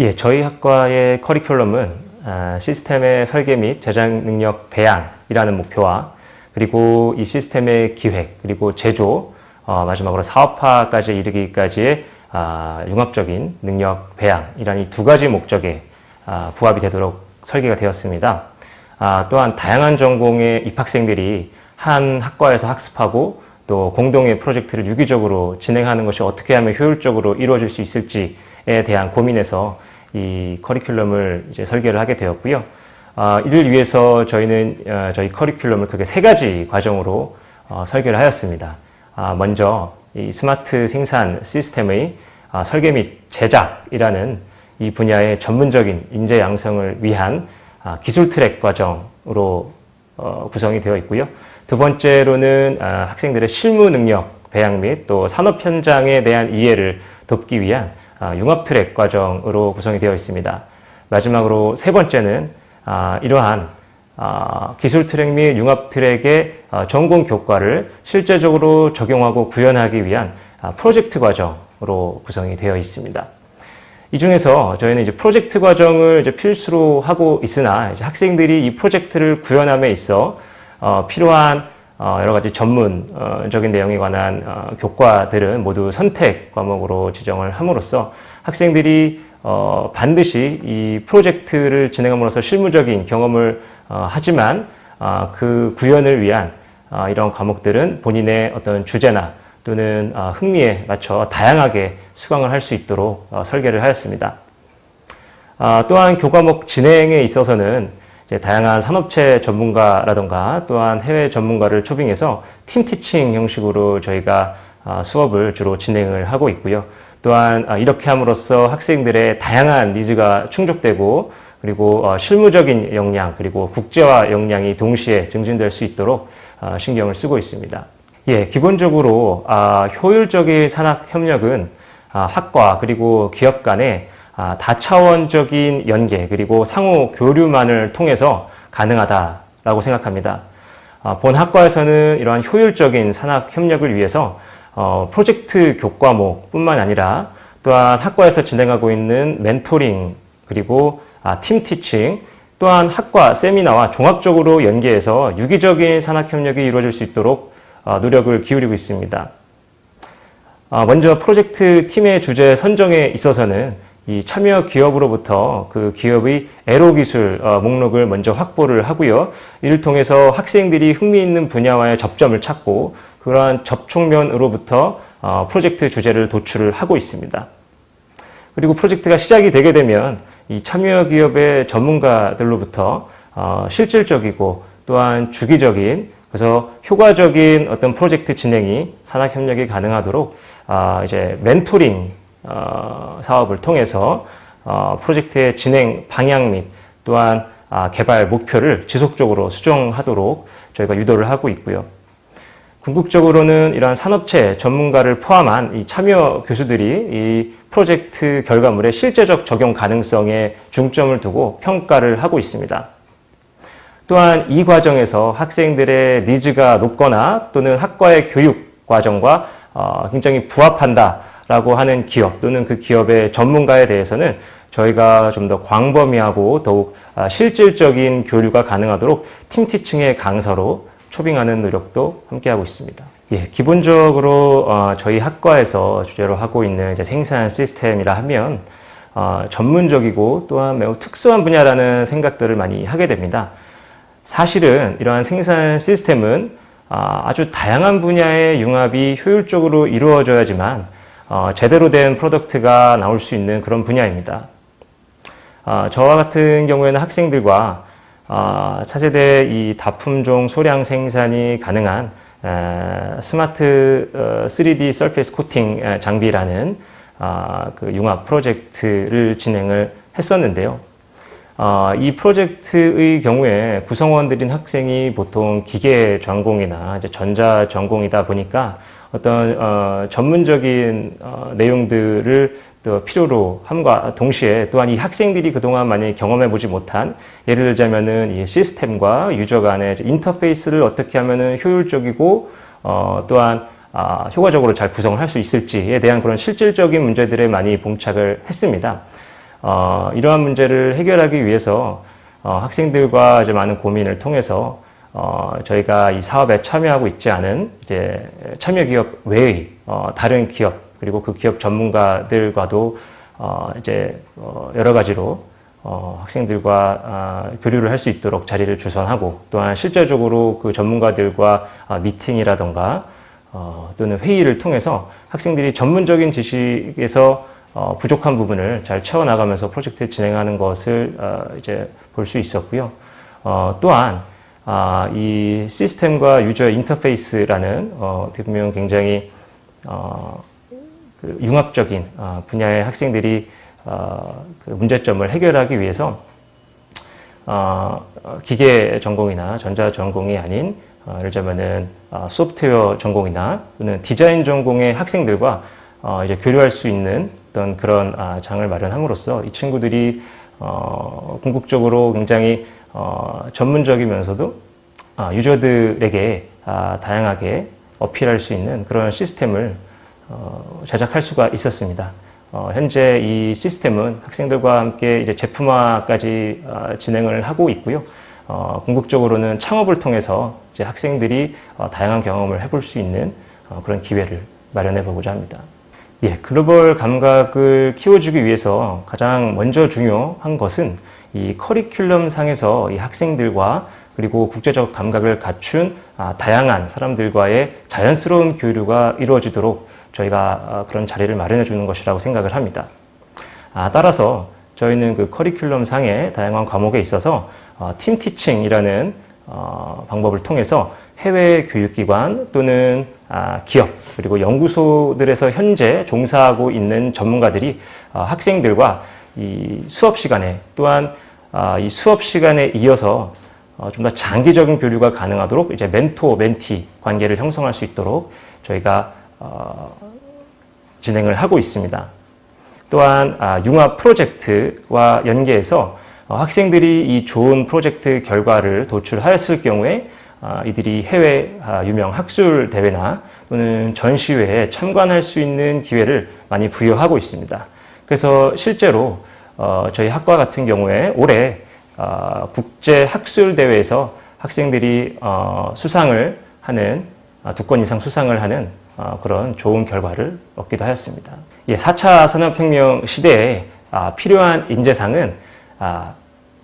예, 저희 학과의 커리큘럼은 아, 시스템의 설계 및 제작 능력 배양이라는 목표와 그리고 이 시스템의 기획 그리고 제조 어, 마지막으로 사업화까지 이르기까지의 아, 융합적인 능력 배양이라는 이두 가지 목적에 아, 부합이 되도록 설계가 되었습니다. 아, 또한 다양한 전공의 입학생들이 한 학과에서 학습하고 또 공동의 프로젝트를 유기적으로 진행하는 것이 어떻게 하면 효율적으로 이루어질 수 있을지에 대한 고민에서 이 커리큘럼을 이제 설계를 하게 되었고요. 아, 이를 위해서 저희는 어, 저희 커리큘럼을 크게 세 가지 과정으로 어, 설계를 하였습니다. 아, 먼저 이 스마트 생산 시스템의 아, 설계 및 제작이라는 이 분야의 전문적인 인재 양성을 위한 아, 기술 트랙 과정으로 어, 구성이 되어 있고요. 두 번째로는 아, 학생들의 실무 능력 배양 및 또 산업 현장에 대한 이해를 돕기 위한 아, 융합 트랙 과정으로 구성이 되어 있습니다. 마지막으로 세 번째는 아, 이러한 아, 기술 트랙 및 융합 트랙의 아, 전공 교과를 실제적으로 적용하고 구현하기 위한 아, 프로젝트 과정으로 구성이 되어 있습니다. 이 중에서 저희는 이제 프로젝트 과정을 이제 필수로 하고 있으나 학생들이 이 프로젝트를 구현함에 있어 어, 필요한 어, 여러 가지 전문적인 내용에 관한 어, 교과들은 모두 선택 과목으로 지정을 함으로써 학생들이 어, 반드시 이 프로젝트를 진행함으로써 실무적인 경험을 어, 하지만 어, 그 구현을 위한 어, 이런 과목들은 본인의 어떤 주제나 또는 어, 흥미에 맞춰 다양하게 수강을 할 수 있도록 어, 설계를 하였습니다. 아, 또한 교과목 진행에 있어서는 다양한 산업체 전문가라던가 또한 해외 전문가를 초빙해서 팀 티칭 형식으로 저희가 아, 수업을 주로 진행을 하고 있고요. 또한 아, 이렇게 함으로써 학생들의 다양한 니즈가 충족되고 그리고 어, 실무적인 역량 그리고 국제화 역량이 동시에 증진될 수 있도록 아, 신경을 쓰고 있습니다. 예, 기본적으로 아, 효율적인 산학 협력은 아, 학과 그리고 기업 간의 아, 다차원적인 연계 그리고 상호 교류만을 통해서 가능하다라고 생각합니다. 아, 본 학과에서는 이러한 효율적인 산학 협력을 위해서 어, 프로젝트 교과목뿐만 아니라 또한 학과에서 진행하고 있는 멘토링 그리고 아, 팀 티칭 또한 학과 세미나와 종합적으로 연계해서 유기적인 산학 협력이 이루어질 수 있도록 어, 노력을 기울이고 있습니다. 아, 먼저 프로젝트 팀의 주제 선정에 있어서는 이 참여 기업으로부터 그 기업의 애로 기술 어, 목록을 먼저 확보를 하고요. 이를 통해서 학생들이 흥미 있는 분야와의 접점을 찾고 그러한 접촉면으로부터 어, 프로젝트 주제를 도출을 하고 있습니다. 그리고 프로젝트가 시작이 되게 되면 이 참여 기업의 전문가들로부터 어, 실질적이고 또한 주기적인 그래서 효과적인 어떤 프로젝트 진행이 산학 협력이 가능하도록 아, 이제 멘토링 어, 사업을 통해서 어, 프로젝트의 진행 방향 및 또한 아, 개발 목표를 지속적으로 수정하도록 저희가 유도를 하고 있고요. 궁극적으로는 이러한 산업체 전문가를 포함한 이 참여 교수들이 이 프로젝트 결과물의 실제적 적용 가능성에 중점을 두고 평가를 하고 있습니다. 또한 이 과정에서 학생들의 니즈가 높거나 또는 학과의 교육 과정과 어, 굉장히 부합한다 라고 하는 기업 또는 그 기업의 전문가에 대해서는 저희가 좀 더 광범위하고 더욱 아, 실질적인 교류가 가능하도록 팀티칭의 강사로 초빙하는 노력도 함께하고 있습니다. 예, 기본적으로 어, 저희 학과에서 주제로 하고 있는 생산 시스템이라 하면 어, 전문적이고 또한 매우 특수한 분야라는 생각들을 많이 하게 됩니다. 사실은 이러한 생산 시스템은 아, 아주 다양한 분야의 융합이 효율적으로 이루어져야지만 어, 제대로 된 프로덕트가 나올 수 있는 그런 분야입니다. 아, 저와 같은 경우에는 학생들과 아, 차세대 이 다품종 소량 생산이 가능한 에, 스마트 어, 3D 서페이스 코팅 에, 장비라는 아, 그 융합 프로젝트를 진행을 했었는데요. 어, 이 프로젝트의 경우에 구성원들인 학생이 보통 기계 전공이나 전자 전공이다 보니까 어떤 어, 전문적인 어, 내용들을 또 필요로 함과 동시에 또한 이 학생들이 그동안 많이 경험해 보지 못한 예를 들자면은 이 시스템과 유저 간의 인터페이스를 어떻게 하면은 효율적이고 어, 또한 아, 효과적으로 잘 구성을 할 수 있을지에 대한 그런 실질적인 문제들에 많이 봉착을 했습니다. 어, 이러한 문제를 해결하기 위해서 어, 학생들과 이제 많은 고민을 통해서 어, 저희가 이 사업에 참여하고 있지 않은 이제 참여 기업 외의 어, 다른 기업 그리고 그 기업 전문가들과도 어, 이제 어, 여러 가지로 어, 학생들과 아, 교류를 할 수 있도록 자리를 주선하고 또한 실제적으로 그 전문가들과 아, 미팅이라던가 어, 또는 회의를 통해서 학생들이 전문적인 지식에서 어, 부족한 부분을 잘 채워나가면서 프로젝트를 진행하는 것을 어, 이제 볼 수 있었고요. 어, 또한 아, 이 시스템과 유저 인터페이스라는 어, 어떻게 보면 굉장히 어, 그 융합적인 어, 분야의 학생들이 어, 그 문제점을 해결하기 위해서 어, 어, 기계 전공이나 전자 전공이 아닌 어, 예를 들자면은 어, 소프트웨어 전공이나 또는 디자인 전공의 학생들과 어, 이제 교류할 수 있는 어떤 그런 아, 장을 마련함으로써 이 친구들이 어, 궁극적으로 굉장히 어, 전문적이면서도 아, 유저들에게 아, 다양하게 어필할 수 있는 그런 시스템을 어, 제작할 수가 있었습니다. 어, 현재 이 시스템은 학생들과 함께 이제 제품화까지 어, 진행을 하고 있고요. 어, 궁극적으로는 창업을 통해서 이제 학생들이 어, 다양한 경험을 해볼 수 있는 어, 그런 기회를 마련해 보고자 합니다. 예, 글로벌 감각을 키워주기 위해서 가장 먼저 중요한 것은 이 커리큘럼 상에서 이 학생들과 그리고 국제적 감각을 갖춘 아, 다양한 사람들과의 자연스러운 교류가 이루어지도록 저희가 아, 그런 자리를 마련해 주는 것이라고 생각을 합니다. 아, 따라서 저희는 그 커리큘럼 상의 다양한 과목에 있어서 어, 팀 티칭이라는 어, 방법을 통해서 해외 교육기관 또는 아, 기업 그리고 연구소들에서 현재 종사하고 있는 전문가들이 어, 학생들과 이 수업 시간에 또한 아, 이 수업 시간에 이어서 어, 좀더 장기적인 교류가 가능하도록 이제 멘토 멘티 관계를 형성할 수 있도록 저희가 어, 진행을 하고 있습니다. 또한 아, 융합 프로젝트와 연계해서 어, 학생들이 이 좋은 프로젝트 결과를 도출하였을 경우에 아, 이들이 해외 아, 유명 학술 대회나 또는 전시회에 참관할 수 있는 기회를 많이 부여하고 있습니다. 그래서 실제로 어, 저희 학과 같은 경우에 올해 어, 국제 학술 대회에서 학생들이 어, 수상을 하는 두건 이상 수상을 하는 어, 그런 좋은 결과를 얻기도 하였습니다. 예, 4차 산업혁명 시대에 아, 필요한 인재상은 아,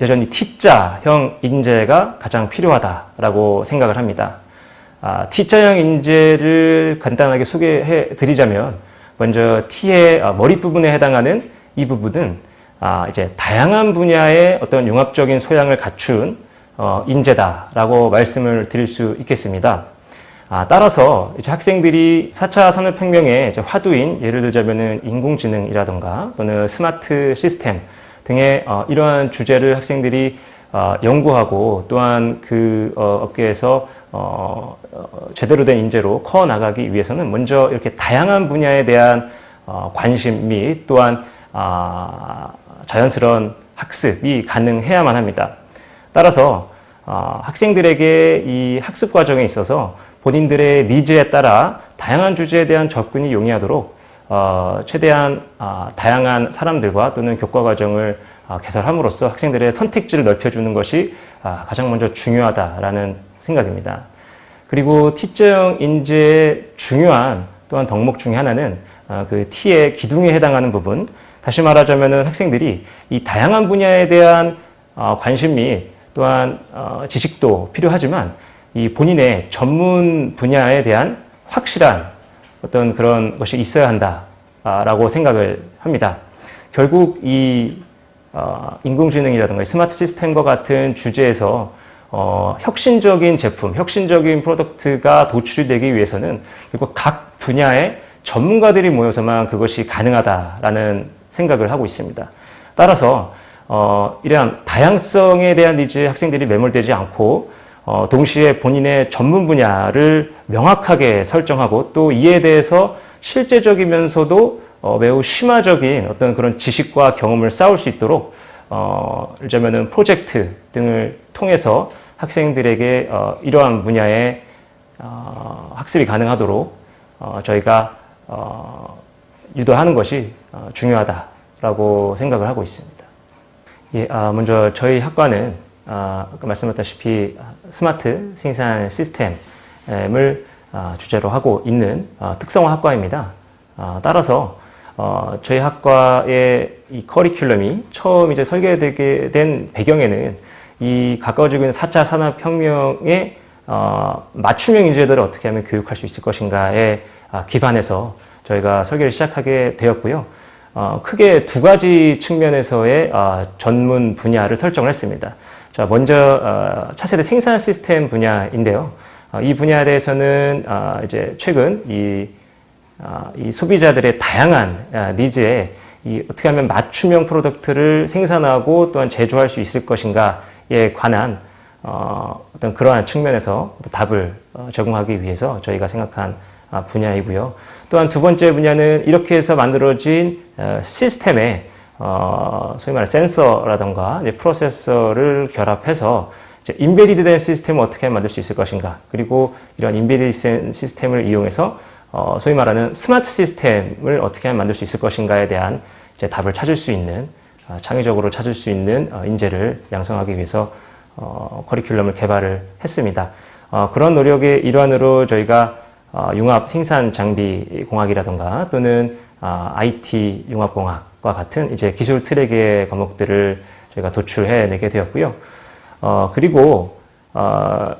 여전히 T자형 인재가 가장 필요하다라고 생각을 합니다. 아, T자형 인재를 간단하게 소개해 드리자면 먼저 T의 아, 머리 부분에 해당하는 이 부분은 아, 이제 다양한 분야의 어떤 융합적인 소양을 갖춘 어, 인재다라고 말씀을 드릴 수 있겠습니다. 아, 따라서 이제 학생들이 4차 산업혁명의 이제 화두인 예를 들자면은 인공지능이라던가 또는 스마트 시스템 등의 어, 이러한 주제를 학생들이 어, 연구하고 또한 그 어, 업계에서 어, 어, 제대로 된 인재로 커 나가기 위해서는 먼저 이렇게 다양한 분야에 대한 어, 관심 및 또한 아, 자연스러운 학습이 가능해야만 합니다. 따라서 어, 학생들에게 이 학습 과정에 있어서 본인들의 니즈에 따라 다양한 주제에 대한 접근이 용이하도록 어, 최대한 아, 다양한 사람들과 또는 교과 과정을 아, 개설함으로써 학생들의 선택지를 넓혀주는 것이 아, 가장 먼저 중요하다라는 생각입니다. 그리고 T자형 인재의 중요한 또한 덕목 중에 하나는 아, 그 T의 기둥에 해당하는 부분, 다시 말하자면 학생들이 이 다양한 분야에 대한 어, 관심 및 또한 어, 지식도 필요하지만 이 본인의 전문 분야에 대한 확실한 어떤 그런 것이 있어야 한다라고 생각을 합니다. 결국 이 어, 인공지능이라든가 스마트 시스템과 같은 주제에서 어, 혁신적인 제품, 혁신적인 프로덕트가 도출이 되기 위해서는 결국 각 분야의 전문가들이 모여서만 그것이 가능하다라는 생각을 하고 있습니다. 따라서 어, 이러한 다양성에 대한 니즈 학생들이 매몰되지 않고 어, 동시에 본인의 전문 분야를 명확하게 설정하고 또 이에 대해서 실제적이면서도 어, 매우 심화적인 어떤 그런 지식과 경험을 쌓을 수 있도록 어, 예를 프로젝트 등을 통해서 학생들에게 어, 이러한 분야의 어, 학습이 가능하도록 어, 저희가 어, 유도하는 것이 어, 중요하다 필요하다라고 생각을 하고 있습니다. 예, 아, 먼저 저희 학과는 아, 아까 말씀드렸다시피 스마트 생산 시스템을 아, 주제로 하고 있는 아, 특성화 학과입니다. 아, 따라서 어, 저희 학과의 이 커리큘럼이 처음 이제 설계되게 된 배경에는 이 가까워지고 있는 4차 산업혁명의 어, 맞춤형 인재들을 어떻게 하면 교육할 수 있을 것인가에 아, 기반해서 저희가 설계를 시작하게 되었고요. 어, 크게 두 가지 측면에서의 어, 전문 분야를 설정을 했습니다. 자, 먼저 어, 차세대 생산 시스템 분야인데요. 어, 이 분야에 대해서는 어, 이제 최근 이, 어, 이 소비자들의 다양한 아, 니즈에 이 어떻게 하면 맞춤형 프로덕트를 생산하고 또한 제조할 수 있을 것인가에 관한 어, 어떤 그러한 측면에서 답을 어, 제공하기 위해서 저희가 생각한 아, 분야이고요. 또한 두 번째 분야는 이렇게 해서 만들어진 어, 시스템에 어, 소위 말하는 센서라던가 프로세서를 결합해서 인베디드 된 시스템을 어떻게 만들 수 있을 것인가 그리고 이런 인베디드 된 시스템을 이용해서 어, 소위 말하는 스마트 시스템을 어떻게 만들 수 있을 것인가에 대한 답을 찾을 수 있는 아, 창의적으로 찾을 수 있는 어, 인재를 양성하기 위해서 어, 커리큘럼을 개발을 했습니다. 어, 그런 노력의 일환으로 저희가 어, 융합 생산 장비 공학이라던가 또는 어, IT 융합 공학과 같은 이제 기술 트랙의 과목들을 저희가 도출해 내게 되었고요. 어, 그리고 어,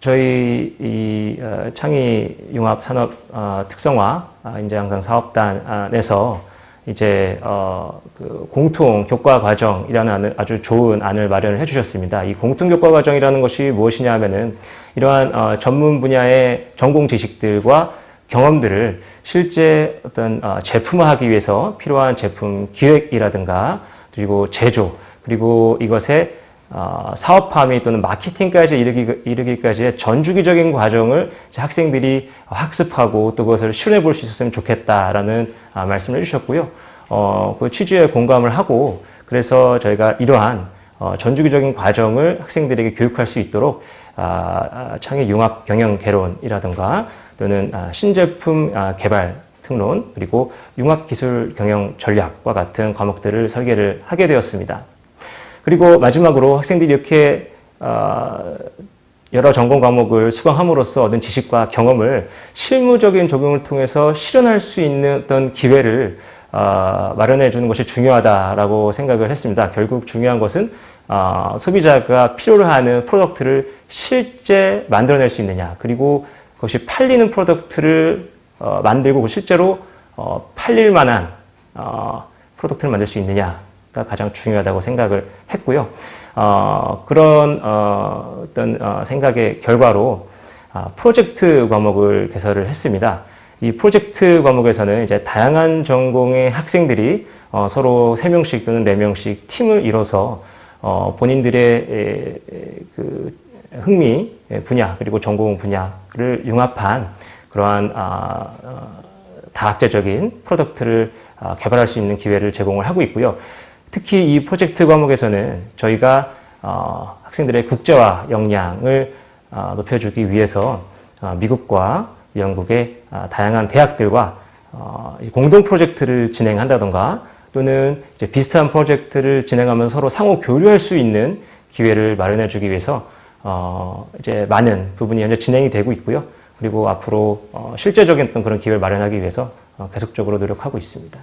저희 이 어, 창의 융합 산업 어, 특성화 아, 인재 양성 사업단에서 이제 어, 그 공통 교과 과정이라는 아주 좋은 안을 마련을 해주셨습니다. 이 공통 교과 과정이라는 것이 무엇이냐 하면은 이러한 어, 전문 분야의 전공 지식들과 경험들을 실제 어떤 어, 제품화하기 위해서 필요한 제품 기획이라든가 그리고 제조 그리고 이것의 어, 사업화 및 또는 마케팅까지 이르기, 이르기까지의 전주기적인 과정을 학생들이 학습하고 또 그것을 실현해 볼 수 있었으면 좋겠다라는 아, 말씀을 해주셨고요. 어, 그 취지에 공감을 하고 그래서 저희가 이러한 어, 전주기적인 과정을 학생들에게 교육할 수 있도록 아, 아, 창의 융합 경영 개론이라든가 또는 아, 신제품 아, 개발 특론 그리고 융합 기술 경영 전략과 같은 과목들을 설계를 하게 되었습니다. 그리고 마지막으로 학생들이 이렇게 어, 여러 전공 과목을 수강함으로써 얻은 지식과 경험을 실무적인 적용을 통해서 실현할 수 있는 어떤 기회를 어, 마련해 주는 것이 중요하다라고 생각을 했습니다. 결국 중요한 것은 어, 소비자가 필요로 하는 프로덕트를 실제 만들어낼 수 있느냐, 그리고 그것이 팔리는 프로덕트를 어, 만들고 실제로 어, 팔릴 만한 어, 프로덕트를 만들 수 있느냐가 가장 중요하다고 생각을 했고요. 어, 그런 어, 어떤 어, 생각의 결과로 아, 프로젝트 과목을 개설을 했습니다. 이 프로젝트 과목에서는 이제 다양한 전공의 학생들이 어, 서로 세명씩 또는 네명씩 팀을 이뤄서 어, 본인들의 에, 에, 그 흥미 분야 그리고 전공 분야를 융합한 그러한 아, 어, 다학제적인 프로덕트를 아, 개발할 수 있는 기회를 제공을 하고 있고요. 특히 이 프로젝트 과목에서는 저희가 어, 학생들의 국제화 역량을 어, 높여주기 위해서 어, 미국과 영국의 아, 다양한 대학들과 어, 이 공동 프로젝트를 진행한다던가 또는 비슷한 프로젝트를 진행하면서 서로 상호 교류할 수 있는 기회를 마련해 주기 위해서 어, 이제 많은 부분이 현재 진행이 되고 있고요. 그리고 앞으로 어, 실제적인 어떤 그런 기회를 마련하기 위해서 어, 계속적으로 노력하고 있습니다.